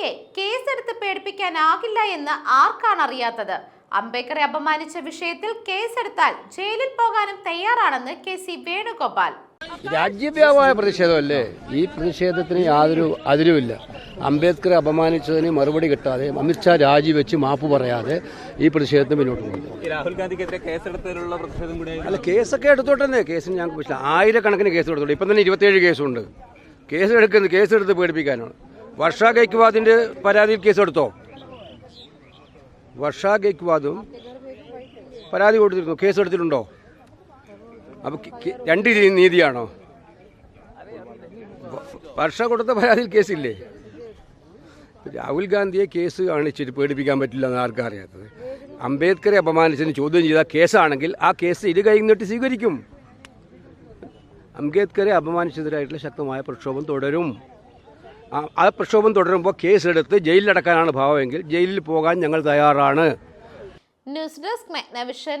ഗാന്ധിയെ കേസെടുത്ത് പേടിപ്പിക്കാനാകില്ല എന്ന് ആർക്കാണ് അറിയാത്തത്? അംബേദ്കറെ അപമാനിച്ച വിഷയത്തിൽ കേസെടുത്താൽ ജയിലിൽ പോകാനും തയ്യാറാണെന്ന് കെ സി വേണുഗോപാൽ. രാജ്യവ്യാപമായ പ്രതിഷേധമല്ലേ? ഈ പ്രതിഷേധത്തിന് യാതൊരു അതിരുമില്ല. അംബേദ്കറെ അപമാനിച്ചതിന് മറുപടി കിട്ടാതെ അമിത്ഷാ രാജിവെച്ച് മാപ്പ് പറയാതെ ഈ പ്രതിഷേധത്തിന് മുന്നോട്ട് പോകുന്നു. രാഹുൽ ഗാന്ധിക്കെതിരെ കേസെടുത്തതിലുള്ള പ്രതിഷേധം അല്ല കേസൊക്കെ എടുത്തോട്ടെ കേസിന് ഞങ്ങൾക്ക് ആയിരക്കണക്കിന് കേസ് എടുത്തോട്ടെ ഇപ്പം തന്നെ ഇരുപത്തിയേഴ് കേസുണ്ട്. കേസ് എടുക്കുന്നത് കേസെടുത്ത് പേടിപ്പിക്കാനാണ്. വർഷ ഗൈക്വാദിന്റെ പരാതിയിൽ കേസെടുത്തോ? വർഷ ഗൈക്വാദും പരാതി കൊടുത്തിരുന്നു. കേസെടുത്തിട്ടുണ്ടോ? അപ്പൊ കെ- കെ- രണ്ട് നീതിയാണോ? വർഷ കൊടുത്ത പരാതിയിൽ കേസില്ലേ? രാഹുൽ ഗാന്ധിയെ കേസ് കാണിച്ചിട്ട് പേടിപ്പിക്കാൻ പറ്റില്ല എന്ന് ആർക്കും അറിയാത്തത്? അംബേദ്കറെ അപമാനിച്ചതിന് ചോദ്യം ചെയ്ത കേസാണെങ്കിൽ ആ കേസ് ഇരു കൈ നീട്ടി സ്വീകരിക്കും. അംബേദ്കറെ അപമാനിച്ചതിനായിട്ടുള്ള ശക്തമായ പ്രക്ഷോഭം തുടരും. ആ പ്രക്ഷോഭം തുടരുമ്പോൾ കേസെടുത്ത് ജയിലിലടക്കാനാണ് ഭാവമെങ്കിൽ ജയിലിൽ പോകാൻ ഞങ്ങൾ തയ്യാറാണ്. News desk മെഗ്നവിഷൻ.